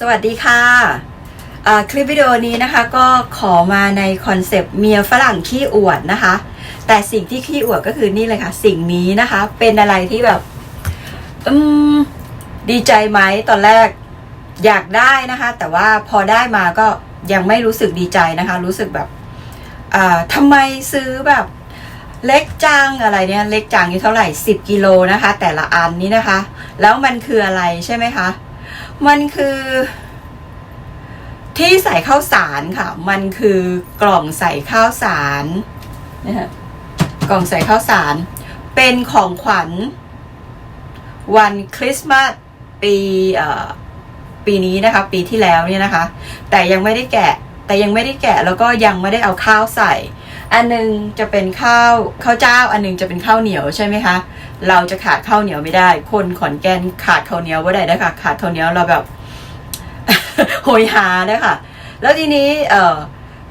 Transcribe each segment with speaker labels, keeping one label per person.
Speaker 1: สวัสดีค่ะ คลิปวิดีโอนี้นะคะก็ขอมาในคอนเซปต์เมียฝรั่งขี้อวดนะคะ แต่สิ่งที่ขี้อวดก็คือนี่เลยค่ะ สิ่งนี้นะคะ เป็นอะไรที่แบบอืมดีใจไหมตอนแรกอยากได้นะคะ แต่ว่าพอได้มาก็ยังไม่รู้สึกดีใจนะคะ รู้สึกแบบอ่าทำไมซื้อแบบเล็กจังอะไรเนี่ย เล็กจังนี่เท่าไหร่ 10 กิโลนะคะ แต่ละอันนี้นะคะ แล้วมันคืออะไรใช่ไหมคะ มันคือ ที่ใส่ข้าวสารค่ะ มันคือกล่องใส่ข้าวสารนะฮะกล่องใส่ข้าวสาร เป็นของขวัญ วันคริสต์มาสปีเอ่อปีนี้นะคะ ปีที่แล้วเนี่ยนะคะ แต่ยังไม่ได้แกะ แต่ยังไม่ได้แกะแล้วก็ยังไม่ได้เอาข้าวใส่ อันหนึงจะเป็นข้าวข้าวเจ้า อันหนึงจะเป็นข้าวเหนียวใช่ไหมคะ เราจะขาดข้าวเหนียวไม่ได้ คนขอนแก่นขาดข้าวเหนียวว่าได้นะคะขาดข้าวเหนียวเราแบบโหยหาเลยค่ะแล้วทีนี้เอ่อ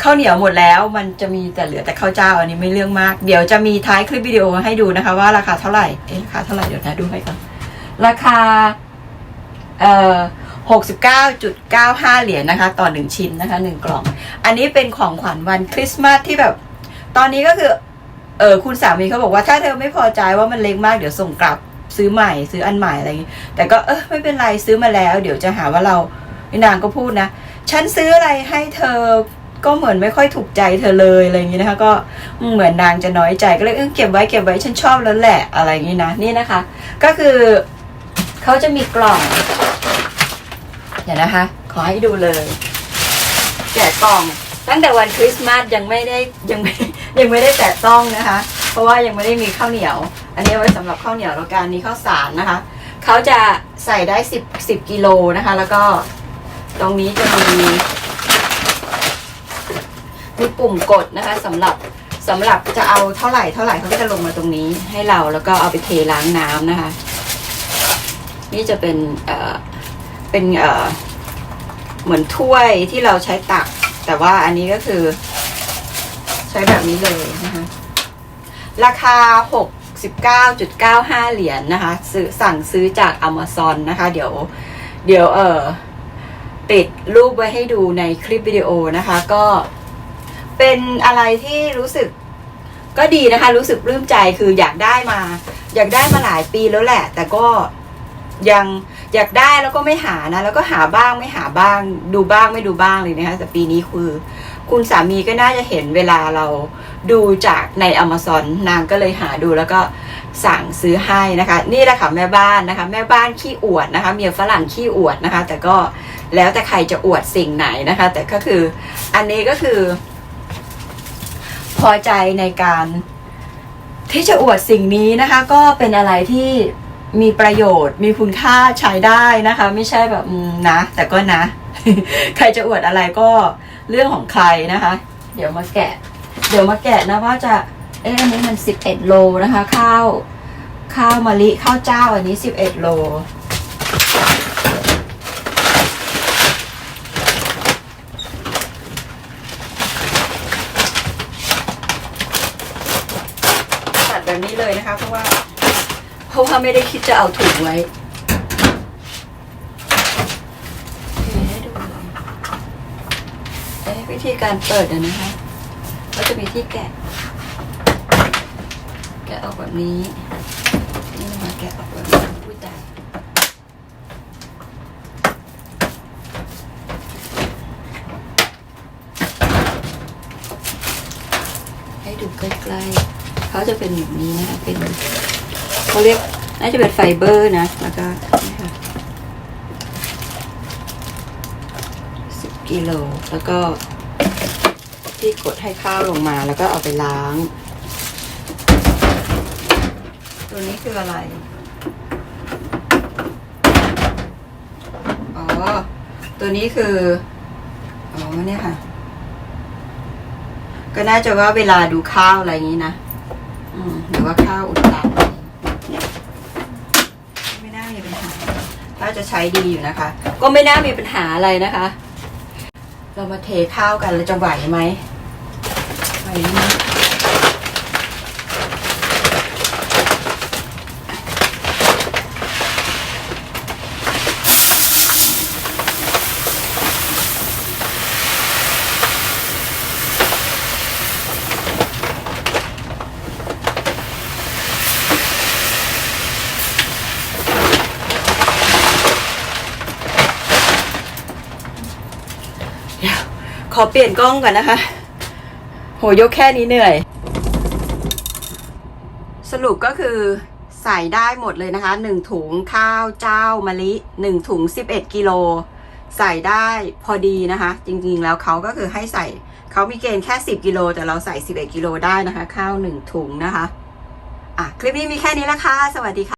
Speaker 1: ข้าวเหนียวหมดแล้วมันจะมีแต่เหลือแต่ข้าวเจ้าอันนี้ไม่เรื่องมาก เดี๋ยวจะมีท้ายคลิปวิดีโอให้ดูนะคะ ว่าราคาเท่าไหร่เอ๊ะราคาเท่าไหร่เดี๋ยวนะดูให้ก่อนราคาเอ่อหกสิบเก้าจุดเก้าห้าเหรียญนะคะ ต่อหนึ่งชิ้นนะคะหนึ่งกล่อง อันนี้เป็นของขวัญวันคริสต์มาสที่แบบ ตอนนี้ก็คือ เออคุณสามีเขาบอกว่าถ้าเธอไม่พอใจว่ามันเล็กมากเดี๋ยวส่งกลับซื้อใหม่ซื้ออันใหม่อะไรอย่างงี้ แต่ก็เออไม่เป็นไรซื้อมาแล้ว เดี๋ยวจะหาว่าเรานางก็พูดนะ ฉันซื้ออะไรให้เธอก็เหมือนไม่ค่อยถูกใจเธอเลยอะไรอย่างนี้นะคะก็เหมือนนางจะน้อยใจก็เลยเออเก็บไว้เก็บไว้ฉันชอบแล้วแหละอะไรอย่างนี้นะนี่นะคะ ก็คือเขาจะมีกล่องเดี๋ยวนะคะ ขอให้ดูเลย แกะกล่อง ตั้งแต่วันคริสต์มาสยังไม่ได้ยังไม่ยังไม่ได้แตะต้องนะคะ เพราะว่ายังไม่ได้มีข้าวเหนียว อันนี้ไว้สำหรับข้าวเหนียวแล้วการนี้ข้าวสารนะคะเขาจะใส่ได้สิบสิบกิโลนะคะ แล้วก็ตรงนี้จะมีมีปุ่มกดนะคะสำหรับสำหรับจะเอาเท่าไหร่เท่าไหร่เขาก็จะลงมาตรงนี้ให้เราแล้วก็เอาไปเทล้างน้ำนะคะ นี่จะเป็นเอ่อเป็นเอ่อเหมือนถ้วยที่เราใช้ตัก แต่ว่าอันนี้ก็คือ ใช้แบบนี้เลยนะคะ ราคา 69.95 เหรียญนนะคะซื้อสั่งซื้อจาก Amazon นะคะ เดี๋ยว เดี๋ยวเออติดรูปไว้ให้ดูในคลิปวิดีโอนะคะ ก็เป็นอะไรที่รู้สึกก็ดีนะคะ รู้สึกปลื้มใจคืออยากได้มา อยากได้มาหลายปีแล้วแหละ แต่ก็ยัง อยากได้แล้วก็ไม่หานะ แล้วก็หาบ้างไม่หาบ้าง ดูบ้างไม่ดูบ้างเลยนะคะแต่ปีนี้คือ คุณสามีก็น่าจะเห็นเวลาเราดูจากใน Amazon นางก็เลยหาดูแล้วก็สั่งซื้อให้นะคะ นี่แหละค่ะแม่บ้านนะคะ แม่บ้านขี้อวดนะคะ เมียฝรั่งขี้อวดนะคะ แต่ก็แล้วแต่ใครจะอวดสิ่งไหนนะคะ แต่ก็คืออันนี้ก็คือ พอใจในการที่จะอวดสิ่งนี้นะคะ ก็เป็นอะไรที่ มีประโยชน์ มีคุณค่าใช้ได้นะคะ ไม่ใช่แบบนะ แต่ก็นะ ใครจะอวดอะไรก็เรื่องของใครนะคะ เดี๋ยวมาแกะ เดี๋ยวมาแกะนะว่าจะเอ๊ะอันนี้มันสิบเอ็ดโลนะคะ ข้าวข้าวมะลิข้าวเจ้าอันนี้สิบเอ็ดโลตัดแบบนี้เลยนะคะเพราะว่า ราะว่าไม่ได้คิดจะเอาถุงไว้โอเคดูเลยเอ๊ะวิธีการเปิดอะนะคะ ก็จะมีที่แกะ แกะออกแบบนี้นี่นะคะแกะออกแบบนี้พูดได้ให้ดูใกล้ๆเขาจะเป็นแบบนี้นะคะเป็น เขาเรียกน่าจะเป็นไฟเบอร์นะ แล้วก็สิบกิโล แล้วก็ที่กดให้ข้าวลงมาแล้วก็เอาไปล้าง ตัวนี้คืออะไร อ๋อ ตัวนี้คือ อ๋อเนี่ยค่ะ ก็น่าจะว่าเวลาดูข้าวอะไรอย่างนี้นะ อืมหรือว่าข้าวอุดตันไม่น่ามีปัญหา น่าจะใช้ดีอยู่นะคะ ก็ไม่น่ามีปัญหาอะไรนะคะ เรามาเทข้าวกันเราจะไหวไหมไหวไหม ขอเปลี่ยนกล้องก่อนนะคะ โหยกแค่นี้เหนื่อย สรุปก็คือใส่ได้หมดเลยนะคะ 1 ถุงข้าวเจ้ามะลิ 1 ถุง 11 กิโล ใส่ได้พอดีนะคะ จริงๆแล้วเขาก็คือให้ใส่เขามีเกณฑ์แค่ 10 กิโล แต่เราใส่ 11 กิโลได้นะคะ ข้าว 1 ถุงนะคะ อะ คลิปนี้มีแค่นี้ละค่ะ สวัสดีค่ะ